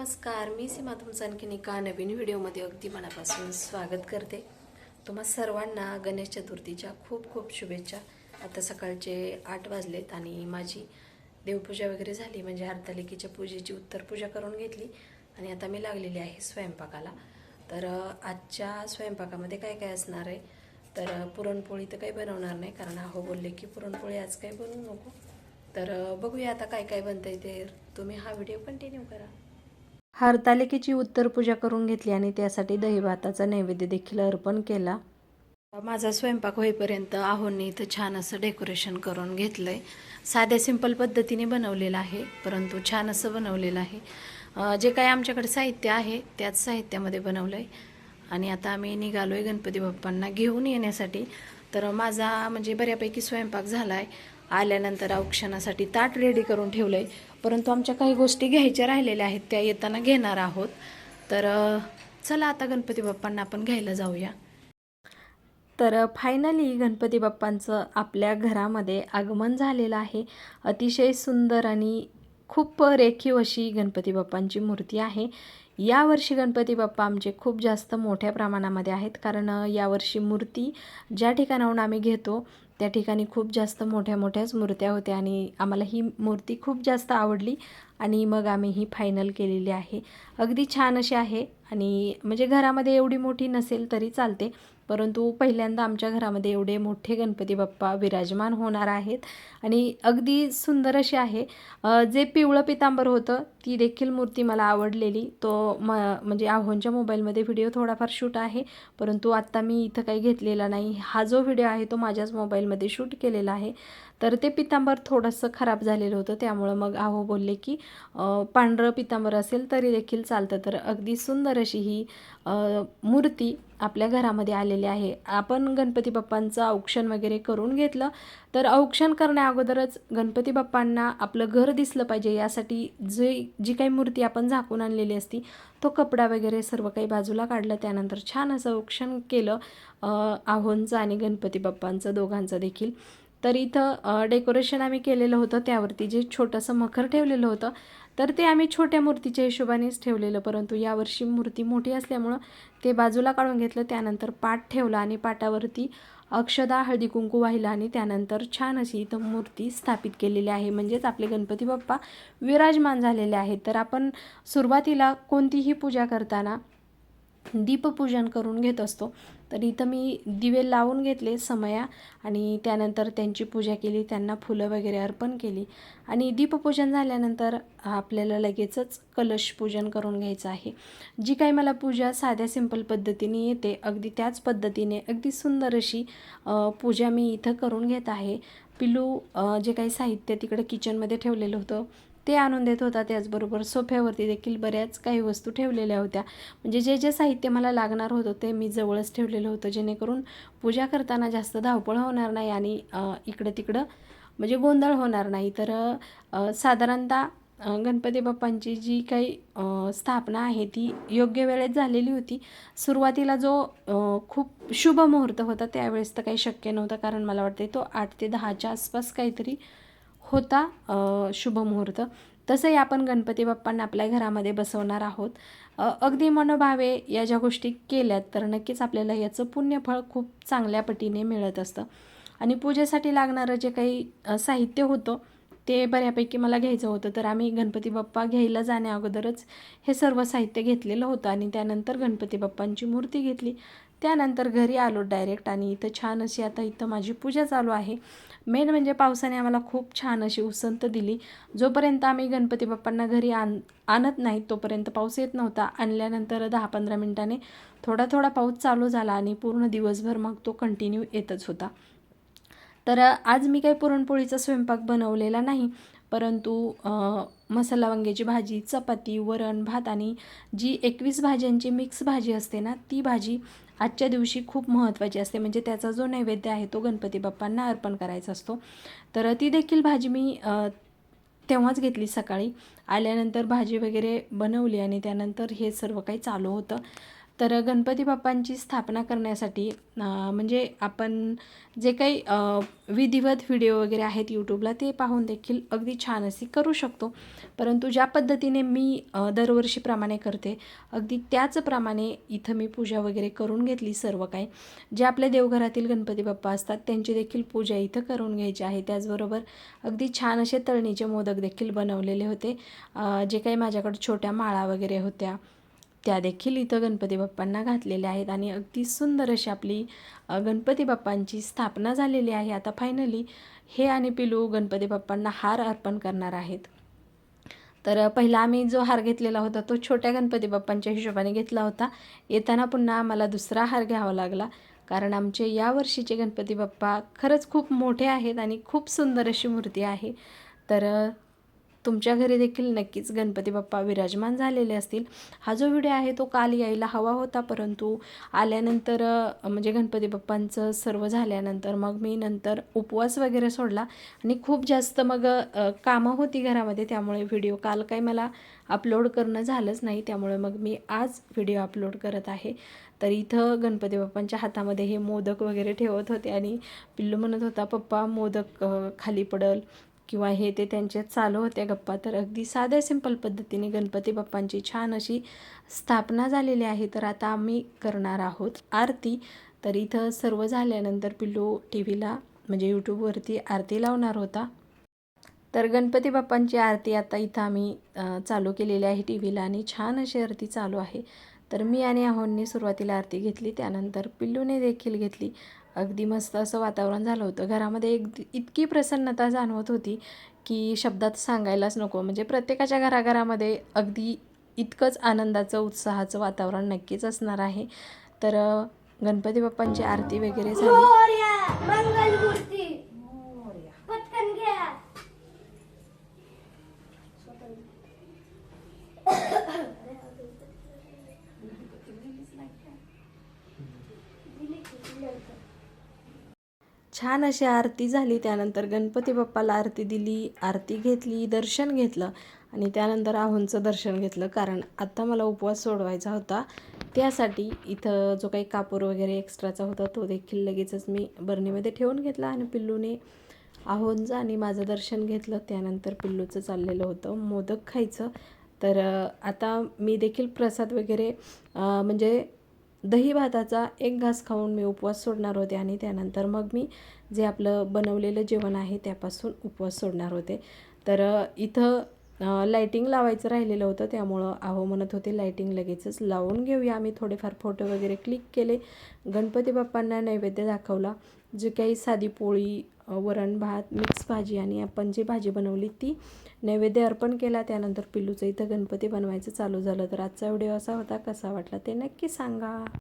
नमस्कार मी सीमा तुमचं आणखीन एका नवीन व्हिडिओमध्ये अगदी मनापासून स्वागत करते. तुम्हा सर्वांना गणेश चतुर्थीच्या खूप खूप शुभेच्छा. आता सकाळचे आठ वाजलेत आणि माझी देवपूजा वगैरे झाली म्हणजे हरतालिकेच्या पूजेची उत्तर पूजा करून घेतली आणि आता मी लागलेली आहे स्वयंपाकाला. तर आजच्या स्वयंपाकामध्ये काय काय असणार आहे? तर पुरणपोळी तर काही बनवणार नाही कारण अहो बोलले की पुरणपोळी आज काही बनवू नको. तर बघूया आता काय काय बनतंय ते. तुम्ही हा व्हिडिओ कंटिन्यू करा. हरतालिकेची उत्तर पूजा करून घेतली आणि त्यासाठी दहीभाताचा नैवेद्य देखील अर्पण केला. माझा स्वयंपाक होईपर्यंत आहोंनी इथं छान असं डेकोरेशन करून घेतलंय. साध्या सिंपल पद्धतीने बनवलेलं आहे परंतु छान असं बनवलेलं आहे. जे काही आमच्याकडे साहित्य आहे त्याच साहित्यामध्ये बनवलं आहे आणि आता आम्ही निघालो आहे गणपती बाप्पांना घेऊन येण्यासाठी. तर माझा म्हणजे बऱ्यापैकी स्वयंपाक झाला आहे आल्यानंतर औक्षणासाठी ताट रेडी करून ठेवलं आहे परंतु आमच्या काही गोष्टी घ्यायच्या राहिलेल्या आहेत त्या येताना घेणार आहोत. तर चला आता गणपती बाप्पांना आपण घ्यायला जाऊया. तर फायनली गणपती बाप्पांचं आपल्या घरामध्ये आगमन झालेलं आहे. अतिशय सुंदर आणि खूप रेखीव अशी गणपती बाप्पांची मूर्ती आहे. यावर्षी गणपती बाप्पा आमचे खूप जास्त मोठ्या प्रमाणामध्ये आहेत. कारण यावर्षी मूर्ती ज्या ठिकाणाहून आम्ही घेतो त्या ठिकाणी खूप जास्त मोठ्या मोठ्याच मूर्त्या होत्या आणि आम्हाला ही मूर्ती खूप जास्त आवडली आणि मग आम्ही ही फायनल केलेली आहे. अगदी छान अशी आहे आणि म्हणजे घरामध्ये एवढी मोठी नसेल तरी चालते. परंतु पहिल्यांदा आमच्या घरामध्ये एवढे मोठे गणपती बाप्पा विराजमान होणार आहेत. आणि अगदी सुंदर अशी आहे. जे पिवळं पितांबर होतं ती देखील मूर्ती मला आवडलेली. तो म म्हणजे आव्हानच्या मोबाईलमध्ये व्हिडिओ थोडाफार शूट आहे. परंतु आत्ता मी इथं काही घेतलेला नाही. हा जो व्हिडिओ आहे तो माझ्याच मोबाईलमध्ये शूट केलेला आहे. तर ते पितांबर थोडंसं खराब झालेलं होतं. त्यामुळं मग आहो बोलले की पांढरं पितांबर असेल तरी देखील चालतं. तर अगदी सुंदर अशी ही मूर्ती आपल्या घरामध्ये आलेली आहे. आपण गणपती बाप्पांचं औक्षण वगैरे करून घेतलं तर औक्षण करण्या अगोदरच गणपती बाप्पांना आपलं घर दिसलं पाहिजे. यासाठी जे जी काही मूर्ती आपण झाकून आणलेली असती तो कपडा वगैरे सर्व काही बाजूला काढलं. त्यानंतर छान असं औक्षण केलं आहोंचं आणि गणपती बाप्पांचं दोघांचं देखील. तर इथं डेकोरेशन आम्ही केलेलं होतं त्यावरती जे छोटंसं मखर ठेवलेलं होतं तर ते आम्ही छोट्या मूर्तीच्या हिशोबानेच ठेवलेलं परंतु यावर्षी मूर्ती मोठी असल्यामुळं ते बाजूला काढून घेतलं त्यानंतर पाट ठेवला आणि पाटावरती अक्षदा हळदी कुंकू वाहिला आणि त्यानंतर छान अशी इथं मूर्ती स्थापित केलेली आहे. म्हणजेच आपले गणपती बाप्पा विराजमान झालेले आहेत. तर आपण सुरुवातीला कोणतीही पूजा करताना दीपपूजन करून घेत असतो. तर इथं मी दिवे लावून घेतले समया आणि त्यानंतर त्यांची पूजा केली त्यांना फुलं वगैरे अर्पण केली. आणि दीपपूजन झाल्यानंतर आपल्याला लगेचच कलश पूजन करून घ्यायचं आहे. जी काही मला पूजा साध्या सिंपल पद्धतीने येते अगदी त्याच पद्धतीने अगदी सुंदर अशी पूजा मी इथं करून घेत आहे. पिलू जे काही साहित्य तिकडं किचनमध्ये ठेवलेलं होतं ते आणून देत होता त्याचबरोबर सोफ्यावरती देखील बऱ्याच काही वस्तू ठेवलेल्या होत्या. म्हणजे जे जे साहित्य मला लागणार होतं ते मी जवळच ठेवलेलं होतं जेणेकरून पूजा करताना जास्त धावपळ होणार नाही आणि इकडं तिकडं म्हणजे गोंधळ होणार नाही. तर साधारणतः गणपती बाप्पांची जी काही स्थापना आहे ती योग्य वेळेत झालेली होती. सुरुवातीला जो खूप शुभ मुहूर्त होता त्यावेळेस तर काही शक्य नव्हतं कारण मला वाटते तो आठ ते दहाच्या आसपास काहीतरी होता शुभमुहूर्त तसंही आपण गणपती बाप्पांना आपल्या घरामध्ये बसवणार आहोत. अगदी मनोभावे या ज्या गोष्टी केल्यात तर नक्कीच आपल्याला याचं पुण्यफळ खूप चांगल्या पटीने मिळत असतं. आणि पूजेसाठी लागणारं जे काही साहित्य होतं ते बऱ्यापैकी मला घ्यायचं होतं. तर आम्ही गणपती बाप्पा घ्यायला जाण्या अगोदरच हे सर्व साहित्य घेतलेलं होतं आणि त्यानंतर गणपती बाप्पांची मूर्ती घेतली. त्यानंतर घरी आलो डायरेक्ट आणि इथं छान अशी आता इथं माझी पूजा चालू आहे. मेन म्हणजे पावसाने आम्हाला खूप छान अशी उसंत दिली. जोपर्यंत आम्ही गणपती बाप्पांना घरी आण आणत नाही तोपर्यंत पाऊस येत नव्हता. आणल्यानंतर दहा पंधरा मिनटाने थोडा थोडा पाऊस चालू झाला आणि पूर्ण दिवसभर मग तो कंटिन्यू येतच होता. तर आज मी काही पुरणपोळीचा स्वयंपाक बनवलेला नाही परंतु मसाला वांग्याची भाजी चपाती वरण भात आणि जी एकवीस भाज्यांची मिक्स भाजी असते ना ती भाजी आजच्या दिवशी खूप महत्त्वाची असते. म्हणजे त्याचा जो नैवेद्य आहे तो गणपती बाप्पांना अर्पण करायचा असतो. तर ती देखील भाजी मी तेव्हाच घेतली सकाळी. आल्यानंतर भाजी वगैरे बनवली आणि त्यानंतर हे सर्व काही चालू होतं. तर गणपती बाप्पांची स्थापना करण्यासाठी म्हणजे आपण जे काही विधिवत व्हिडिओ वगैरे आहेत यूट्यूबला ते पाहून देखील अगदी छान अशी करू शकतो. परंतु ज्या पद्धतीने मी दरवर्षीप्रमाणे करते अगदी त्याचप्रमाणे इथं मी पूजा वगैरे करून घेतली सर्व काही. जे आपल्या देवघरातील गणपती बाप्पा असतात त्यांची देखील पूजा इथं करून घ्यायची आहे. त्याचबरोबर अगदी छान असे तळणीचे मोदक देखील बनवलेले होते. जे काही माझ्याकडे छोट्या माळा वगैरे होत्या त्या देखील इथं गणपती बाप्पांना घातलेल्या आहेत आणि अगदी सुंदर अशी आपली गणपती बाप्पांची स्थापना झालेली आहे. आता फायनली हे आणि पिलू गणपती बाप्पांना हार अर्पण करणार आहेत. तर पहिला आम्ही जो हार घेतलेला होता तो छोट्या गणपती बाप्पांच्या हिशोबाने घेतला होता. येताना पुन्हा आम्हाला दुसरा हार घ्यावा लागला. कारण आमचे यावर्षीचे गणपती बाप्पा खरंच खूप मोठे आहेत आणि खूप सुंदर अशी मूर्ती आहे. तर तुमच्या घरी देखील नक्कीच गणपती बाप्पा विराजमान झालेले असतील. हा जो व्हिडिओ आहे तो काल यायला हवा होता परंतु आल्यानंतर म्हणजे गणपती बाप्पांचं सर्व झाल्यानंतर मग मी नंतर उपवास वगैरे सोडला आणि खूप जास्त मग कामं होती घरामध्ये त्यामुळे व्हिडिओ काल काही मला अपलोड करणं झालंच नाही त्यामुळे मग मी आज व्हिडिओ अपलोड करत आहे. तर इथं गणपती बाप्पांच्या हातामध्ये हे मोदक वगैरे ठेवत होते आणि पिल्लू म्हणत होता पप्पा मोदक खाली पडल. किंवा हे ते त्यांच्यात चालू होत्या गप्पा. तर अगदी साध्या सिंपल पद्धतीने गणपती बाप्पांची छान अशी स्थापना झालेली आहे. तर आता आम्ही करणार आहोत आरती. तर इथं सर्व झाल्यानंतर पिल्लू टी व्हीला म्हणजे यूट्यूबवरती आरती लावणार होता. तर गणपती बाप्पांची आरती आता इथं आम्ही चालू केलेली आहे टी व्हीला आणि छान अशी आरती चालू आहे. तर मी आणि आहोंनी सुरुवातीला आरती घेतली त्यानंतर पिल्लूने देखील घेतली. अगदी मस्त असं वातावरण झालं होतं. घरामध्ये एक इतकी प्रसन्नता जाणवत होती की शब्दात सांगायलाच नको. म्हणजे प्रत्येकाच्या घराघरामध्ये अगदी इतकंच आनंदाचं उत्साहाचं वातावरण नक्कीच असणार आहे. तर गणपती बाप्पांची आरती वगैरे झाली. छान अशी आरती झाली. त्यानंतर गणपती बाप्पाला आरती दिली आरती घेतली दर्शन घेतलं आणि त्यानंतर आहोंचं दर्शन घेतलं. कारण आत्ता मला उपवास सोडवायचा होता. त्यासाठी इथं जो काही कापूर वगैरे एक्स्ट्राचा होता तो देखील लगेचच मी बरणीमध्ये ठेवून घेतला आणि पिल्लूने आहोंचं आणि माझं दर्शन घेतलं. त्यानंतर पिल्लूचं चाललेलं होतं मोदक खायचं. तर आता मी देखील प्रसाद वगैरे म्हणजे दही भाताचा एक घास खाऊन मी उपवास सोडणार होते आणि त्यानंतर मग मी जे आपलं बनवलेलं जेवण आहे त्यापासून उपवास सोडणार होते. तर इथं लायटिंग लाईटिंग लावायचं राहिलेलं होतं त्यामुळं आहो म्हणत होते लाईटिंग लगेचच लावून घेऊया. आम्ही थोडेफार फोटो वगैरे क्लिक केले. गणपती बाप्पांना नैवेद्य दाखवला. जे काही साधी पोळी वरण भात मिक्स भाजी आणि आपण जी भाजी बनवली ती नैवेद्य अर्पण केला त्यानंतर पिल्लूचं इथं गणपती बनवायचं चालू झालं. तर आजचा व्हिडिओ असा होता कसा वाटला ते नक्की सांगा.